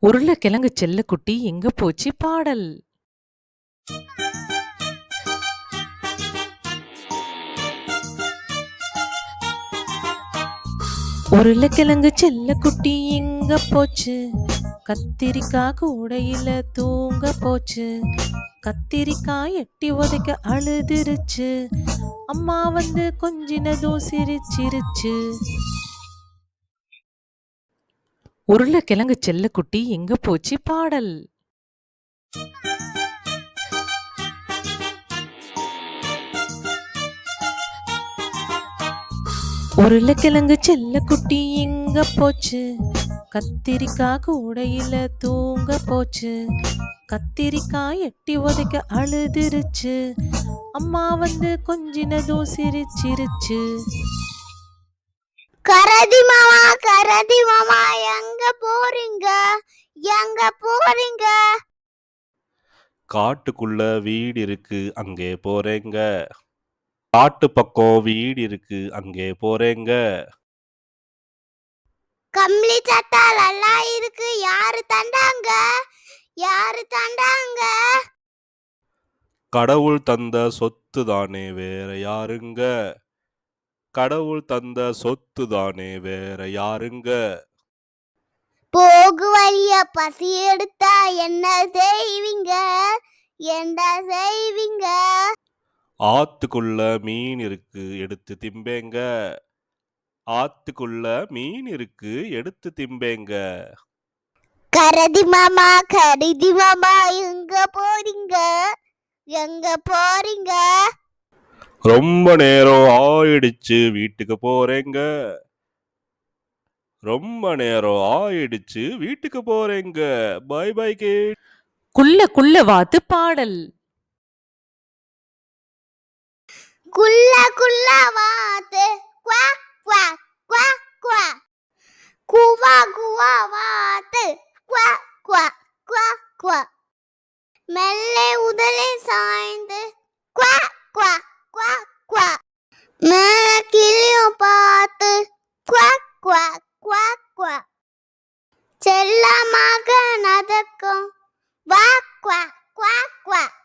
உருளைக்கிழங்கு செல்லக்குட்டி எங்க போச்சு பாடல்? உருளைக்கிழங்கு செல்லக்குட்டி எங்க போச்சு? கத்திரிக்காய் கூடையில தூங்க போச்சு. கத்திரிக்காய் எட்டி உதைக்க அழுதுருச்சு. அம்மா வந்து கொஞ்சினதும் சிரிச்சிருச்சு. உருளைக்கிழங்கு செல்லக்குட்டி எங்க போச்சு பாடல்? உருளைக்கிழங்கு செல்லக்குட்டி எங்க போச்சு? கத்திரிக்காய் கூடையில தூங்க போச்சு. கத்திரிக்காய் எட்டி உதைக்க அழுதுருச்சு. அம்மா வந்து கொஞ்சினதும் சிரிச்சிருச்சு. கரதி மாமா கரதி மாமா எங்க போறீங்க? எங்க போறீங்க? காட்டுக்குள்ள வீடு இருக்கு அங்கே போறேங்க. காட்டு பக்கம் வீடு இருக்கு அங்கே போறேங்க. கம்பளி சட்டா நல்லா இருக்கு யாரு தந்தாங்க? யாரு தந்தாங்க? கடவுள் தந்த சொத்து தானே வேற யாருங்க? கடவுள் தந்த சொத்து தானே வேற யாருங்க? போகு வழிய பசி எடுத்தா என்ன செய்வீங்க? என்ன செய்வீங்க? ஆத்துக்குள்ள மீன் இருக்கு எடுத்து திம்பேங்க. ஆத்துக்குள்ள மீன் இருக்கு எடுத்து திம்பேங்க. கரதி மாமா கரதி மாமா எங்க போறீங்க? எங்க போறீங்க? ரொம்ப நேரம் ஆயிடுச்சு வீட்டுக்கு போறேங்க. ரொம்ப நேரம் ஆயிடுச்சு வீட்டுக்கு போறேங்க. Bye bye K. குள்ள குள்ள வாத்து பாடல். குள்ள குள்ள வாத்து குவா குவா குவா குவா. குவா குவா வாத்து குவா குவா குவா குவா. மெல்லே உதலை சாய்ந்து குவா குவா. மேல கிளியும் பார்த்து குவாக் குவாக் குவாக் குவாக். செல்லமாக நடக்கும் வாக் குவாக் குவாக் குவாக்.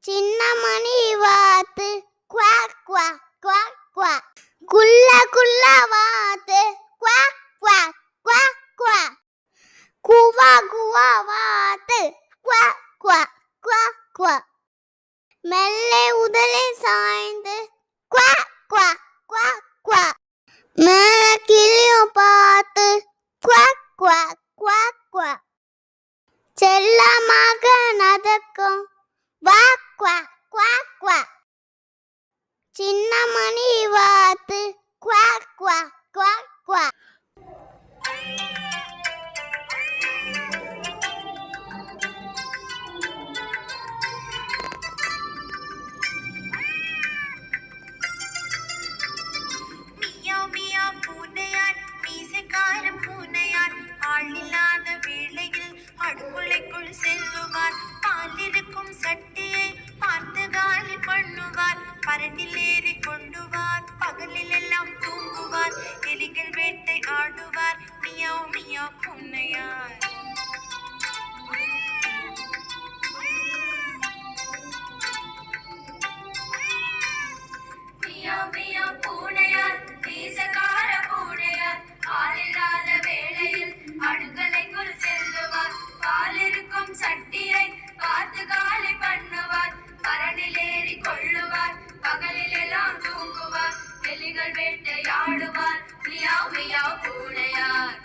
சின்ன மணி வாத்து குவாக் குவாக் குவாக் குவாக். குள்ள குள்ள வாத்து குவாக் குவாக் குவாக் குவாக். குவா குவா வாத்து குவாக் குவாக் குவாக் குவாக். மெல்ல உதலை சாய்ந்து குவா குவா குவா குவா மேல கிளியும் பார்த்து குவா குவா குவா குவா செல்லமாக நதக்கும் வா குவா குவா குவா சின்ன வாத்து அரண்டில் ஏறி கொண்டுவார். பகலில் எல்லாம் தூங்குவார். எலிகள் வேட்டை ஆடுவார். மியாவ் மியாவ் பொன்னையார் மியாவ் மியாவ் வேட்டையாடுவார் மியாவ் மியாவ் பூனையார்